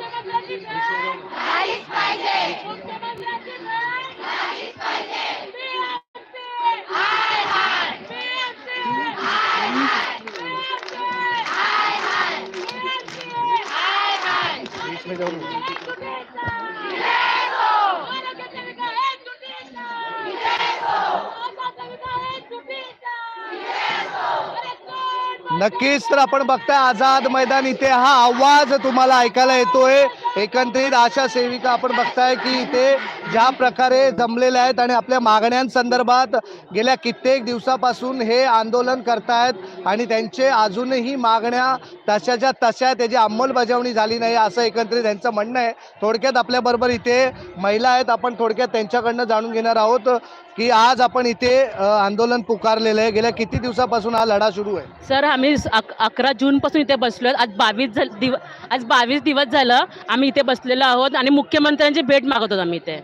i'm going you. नक्कीच तर आपण बघताय आझाद मैदान इथे हा आवाज तुम्हाला ऐकायला येतोय. एकंदरीत आशा सेविका आपण बघताय की इथे ज्या प्रकारे जमलेल्या आहेत आणि आपल्या मागण्यांसंदर्भात गेल्या कित्येक दिवसापासून हे आंदोलन करतायत आणि त्यांचे अजूनही मागण्या तशाच्या तशा त्याची अंमलबजावणी झाली नाही असं एकंदरीत त्यांचं म्हणणं आहे. थोडक्यात आपल्याबरोबर इथे महिला आहेत आपण थोडक्यात त्यांच्याकडनं जाणून घेणार आहोत की आज आपण इथे आंदोलन पुकारलेलं आहे. गेल्या किती दिवसापासून हा लढा सुरू आहे? सर आम्ही अक अकरा जूनपासून इथे बसलो आज बावीस झा दिव आज बावीस दिवस झालं आम्ही इथे बसलेलो आहोत आणि मुख्यमंत्र्यांची भेट मागत आहोत आम्ही इथे.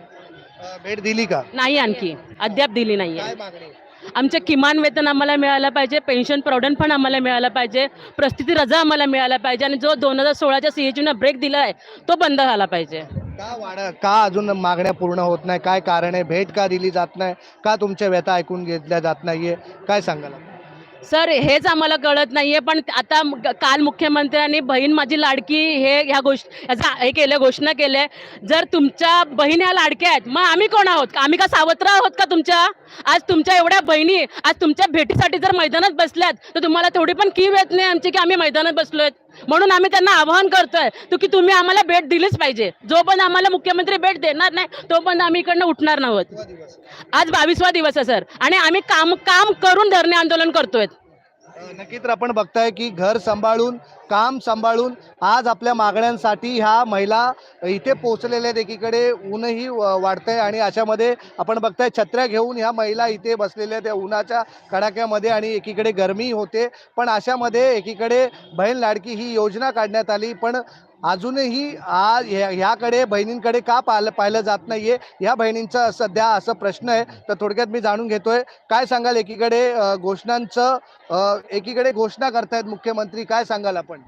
भेट दिली का? नाही आणखी. अद्याप दिली नाही काय आहे मागणी? आमचे किमान वेतन आम्हाला मिळालं पाहिजे पेन्शन प्रॉव्हिडंट फंड आम्हाला मिळाला पाहिजे प्रस्थिती रजा आम्हाला मिळायला पाहिजे आणि जो दोन हजार सोळाच्या सी एच ब्रेक दिला आहे तो बंद झाला पाहिजे. का वाढ का अजून मागण्या पूर्ण होत नाही? काय कारण आहे? भेट का दिली जात नाही? का तुमच्या व्यथा ऐकून घेतल्या जात नाहीये? काय सांगाल सर हेच आम्हाला कळत नाहीये पण आता काल मुख्यमंत्र्यांनी बहीण माझी लाडकी हे ह्या गोष्ट हे केलं घोषणा केल्या. जर तुमच्या बहीण ह्या लाडक्या आहेत मग आम्ही कोण आहोत? आम्ही का सावत्र आहोत का तुमच्या? आज तुमच्या एवढ्या बहिणी आज तुमच्या भेटीसाठी जर मैदानात बसल्यात तर तुम्हाला थोडी पण कीव येत नाही आमची की आम्ही मैदानात बसलोय? म्हणून आम्ही त्यांना आवाहन करतोय तो की तुम्ही आम्हाला भेट दिलीच पाहिजे. जोपर्यंत आम्हाला मुख्यमंत्री भेट देणार नाही तोपर्यंत आम्ही इकडनं उठणार नव्हत आज बावीसवा दिवस आहे सर. आणि आम्ही काम काम करून धरणे आंदोलन करतोय. नक्की तर आपण बघताय की घर सांभाळून काम सांभाळून आज आपल्या मागण्यांसाठी ह्या महिला इथे पोहोचलेल्या आहेत. एकीकडे ऊनही व- वाढतंय आणि अशामध्ये आपण बघताय छत्र्या घेऊन ह्या महिला इथे बसलेल्या त्या उन्हाच्या कडाक्यामध्ये आणि एकीकडे गरमी होते. पण अशामध्ये एकीकडे बहीण लाडकी ही योजना काढण्यात आली. पण अजूनही आज ह्या- ह्याकडे बहिणींकडे का पाहिलं पाहिलं जात नाहीये? ह्या बहिणींचा सध्या असं प्रश्न आहे. तर थोडक्यात मी जाणून घेतोय. काय सांगाल एकीकडे? घोषणांचं एकीकडे घोषणा करतायत मुख्यमंत्री. काय सांगाल आपण?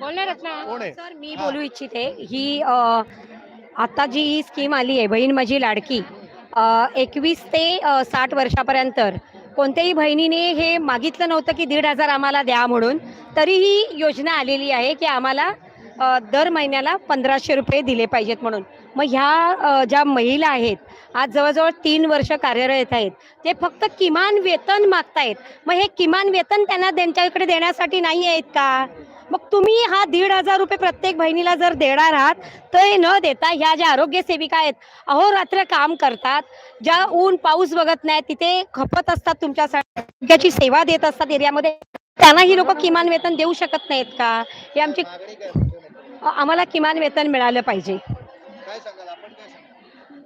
बोलणारच ना? कोण आहे? सर मी बोलू इच्छिते. ही आता जी ही स्कीम आली आहे बहीण माझी लाडकी एकवीस ते साठ वर्षापर्यंत कोणत्याही बहिणीने हे मागितलं नव्हतं की दीड हजार आम्हाला द्या म्हणून. तरीही योजना आलेली आहे की आम्हाला दर महिन्याला पंधराशे रुपये दिले पाहिजेत म्हणून. मग ह्या ज्या महिला आहेत आज जवळजवळ तीन वर्ष कार्यरत आहेत ते फक्त किमान वेतन मागतायत. मग हे किमान वेतन त्यांना त्यांच्याकडे देण्यासाठी नाही आहेत का? मग तुम्ही हा दीड हजार रुपये प्रत्येक बहिणीला जर देणार आहात तर न देता ह्या ज्या आरोग्य सेविका आहेत अहोरात्र काम करतात. ज्या ऊन पाऊस बघत नाही तिथे खपत असतात तुमच्यासाठी. आरोग्याची सेवा देत असतात एरियामध्ये. त्यांना ही लोक किमान वेतन देऊ शकत नाहीत का? हे आमची आम्हाला किमान वेतन मिळालं पाहिजे.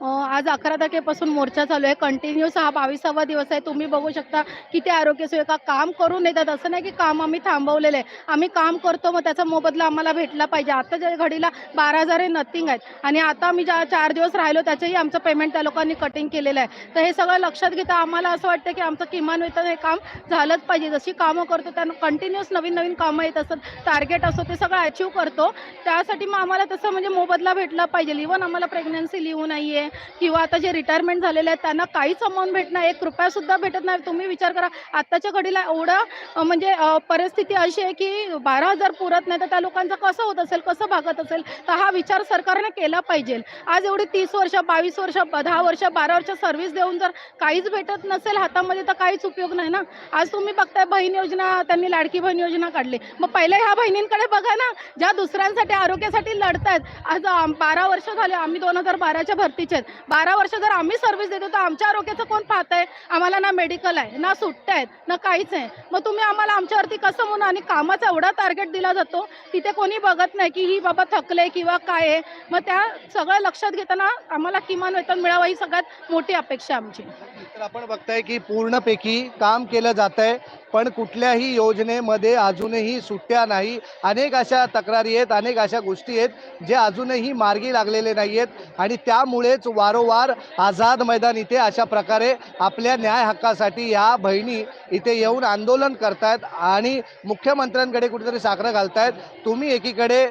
आज अकरा तारखेपासून मोर्चा चालू आहे. कंटिन्यूस हा बावीसावा दिवस आहे. तुम्ही बघू शकता किती आरोग्य सेविका काम करून येतात असं नाही की काम आम्ही थांबवलेलं आहे. आम्ही काम करतो मग त्याचा मोबदला आम्हाला भेटला पाहिजे. आता ज्या घडीला बारा हजार हे नथिंग आहेत. आणि आता आम्ही ज्या चार दिवस राहिलो त्याचंही आमचं पेमेंट त्या लोकांनी कटिंग केलेलं आहे. तर हे सगळं लक्षात घेता आम्हाला असं वाटतं की आमचं किमान वेतन हे काम झालंच पाहिजे. जशी कामं करतो त्यांना कंटिन्युअस नवीन नवीन कामं येत असतात टार्गेट असतो ते सगळं अचीव करतो. त्यासाठी मग आम्हाला तसं म्हणजे मोबदला भेटला पाहिजे. इव्हन आम्हाला प्रेग्नन्सी लिहू नाही आहे किंवा आता जे रिटायरमेंट झालेले आहेत त्यांना काहीच अमाऊंट भेटणार नाही. एक रुपयासुद्धा भेटत नाही. तुम्ही विचार करा आत्ताच्या घडीला एवढं म्हणजे परिस्थिती अशी आहे की बारा हजार पुरत नाही तर त्या लोकांचं कसं होत असेल कसं भागत असेल तर हा विचार सरकारने केला पाहिजे. आज एवढी तीस वर्ष बावीस वर्ष दहा वर्ष बारा वर्ष सर्व्हिस देऊन जर काहीच भेटत नसेल हातामध्ये तर काहीच उपयोग नाही ना. आज तुम्ही बघताय बहीण योजना त्यांनी लाडकी बहीण योजना काढली. मग पहिले ह्या बहिणींकडे बघा ना ज्या दुसऱ्यांसाठी आरोग्यासाठी लढतायत. आज बारा वर्ष झाले आम्ही दोन हजार बाराच्या भरती भरतीचे आहेत बारा वर्ष जर आम्ही सर्व्हिस देतो तर आमच्या आरोग्याचं कोण पाहत आहे आम्हाला ना मेडिकल आहे ना सुट्ट्या आहेत ना काहीच आहे. मग तुम्ही आम्हाला आमच्यावरती कसं म्हणून आणि कामाचा एवढा टार्गेट दिला जातो तिथे कोणी बघत नाही की ही बाबा थकले किंवा काय आहे. मग त्या सगळं लक्षात घेताना आम्हाला किमान वेतन मिळावं ही सगळ्यात मोठी अपेक्षा आमची. तर आपण बघताय की पूर्णपैकी काम केलं जात आहे पण कुठल्याही योजनेमध्ये अजूनही सुट्ट्या नाही. अनेक अशा तक्रारी आहेत अनेक अशा गोष्टी आहेत जे अजूनही मार्गी लागलेले नाही आहेत आणि त्यामुळेच वारंवार आझाद मैदान इथे अशा प्रकारे आपल्या न्याय हक्कासाठी या बहिणी इथे येऊन आंदोलन करतायत आणि मुख्यमंत्र्यांकडे कुठेतरी साखरं घालतायत. तुम्ही एकीकडे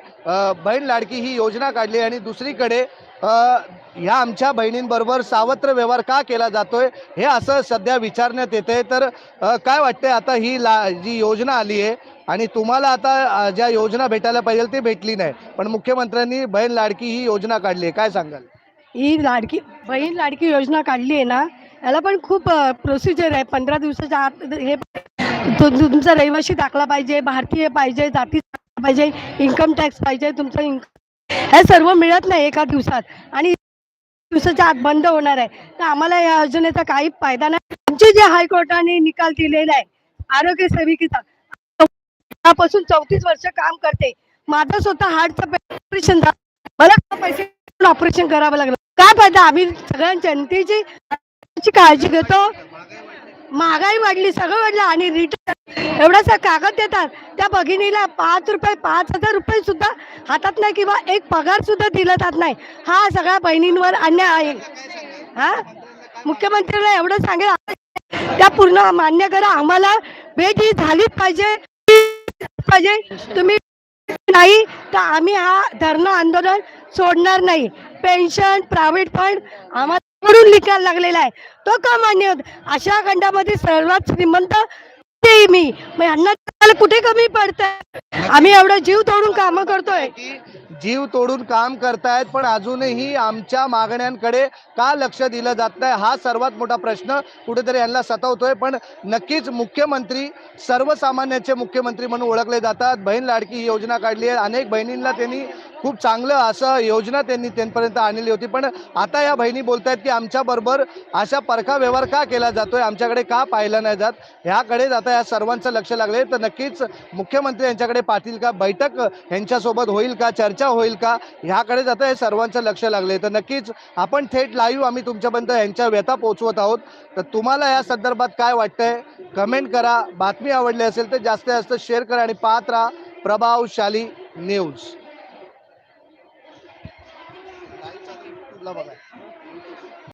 बहीण लाडकी ही योजना काढली आणि दुसरीकडे ह्या आमच्या बहिणींबरोबर सावत्र व्यवहार का केला जातोय हे असं सध्या विचारण्यात येते तर काय वाटतंय आता ही ला जी योजना आली आहे आणि तुम्हाला आता ज्या योजना भेटायला पाहिजे ते भेटली नाही पण मुख्यमंत्र्यांनी बहीण लाडकी ही योजना काढली आहे काय सांगाल? ही लाडकी बहीण लाडकी योजना काढली आहे ना याला पण खूप प्रोसिजर आहे. पंधरा दिवसाच्या आत हे तुमचा रहिवाशी दाखला पाहिजे भारतीय पाहिजे जाती पाहिजे इन्कम टॅक्स पाहिजे तुमचं इन्कम हे सर्व मिळत नाही एका दिवसात. आणि दिवसाच्या आत बंद होणार आहे. तर आम्हाला या योजनेचा काही फायदा नाही. आमचे जे हायकोर्टाने निकाल दिलेला आहे आरोग्य सेविकेचा पासून चौतीस वर्ष काम करते. माझं स्वतः हार्टचं ऑपरेशन झालं. मला पैसे ऑपरेशन करावं लागलं? काय फायदा? आम्ही सगळ्या जनतेची ची काळजी घेतो. महागाई वाढली सगळं वाढलं आणि रिटर्न एवढासा कागद देतात. त्या भगिनीला पाच रुपये पाच हजार रुपये सुद्धा हातात नाही किंवा एक पगार सुद्धा दिला जात नाही. हा सगळ्या बहिणींवर अन्याय आहे. हा? मुख्यमंत्रीला एवढं सांगेल. त्या पूर्ण मान्य करा. आम्हाला भेट ही झालीच पाहिजे. पाहिजे. तुम्ही नाही तर आम्ही हा धरणं आंदोलन सोडणार नाही. पेन्शन प्रायव्हेट फंड आम्हाला निकाल लागलेला आहे. तो का मान्य होत? अशा खंडामध्ये सर्वात श्रीमंत ते मी. मग यांना कुठे कमी पडतंय? आम्ही एवढं जीव तोडून काम करतोय. जीव तोडून काम करतायत पण अजूनही आमच्या मागण्यांकडे का लक्ष दिलं जात नाही? हा सर्वात मोठा प्रश्न कुठेतरी यांना सतावतोय. पण नक्कीच मुख्यमंत्री सर्वसामान्यांचे मुख्यमंत्री म्हणून ओळखले जातात. बहीण लाडकी ही योजना काढली आहे. अनेक बहिणींना त्यांनी खूप चांगलं असं योजना त्यांनी त्यांपर्यंत आणलेली होती. पण आता या बहिणी बोलत आहेत की आमच्याबरोबर अशा परखा व्यवहार का केला जातोय? आमच्याकडे का पाहिला नाही जात? ह्याकडेच आता या सर्वांचं लक्ष लागले तर नक्कीच मुख्यमंत्री यांच्याकडे पाहतील का? बैठक यांच्यासोबत होईल का? चर्चा होईल का? ह्याकडेच आता हे सर्वांचं लक्ष लागले तर नक्कीच आपण थेट लाईव्ह आम्ही तुमच्यापर्यंत यांच्या व्यथा पोहोचवत आहोत. तर तुम्हाला या संदर्भात काय वाटतंय? कमेंट करा. बातमी आवडली असेल तर जास्तीत जास्त शेअर करा आणि पाहत राहा. प्रभावशाली न्यूज बघा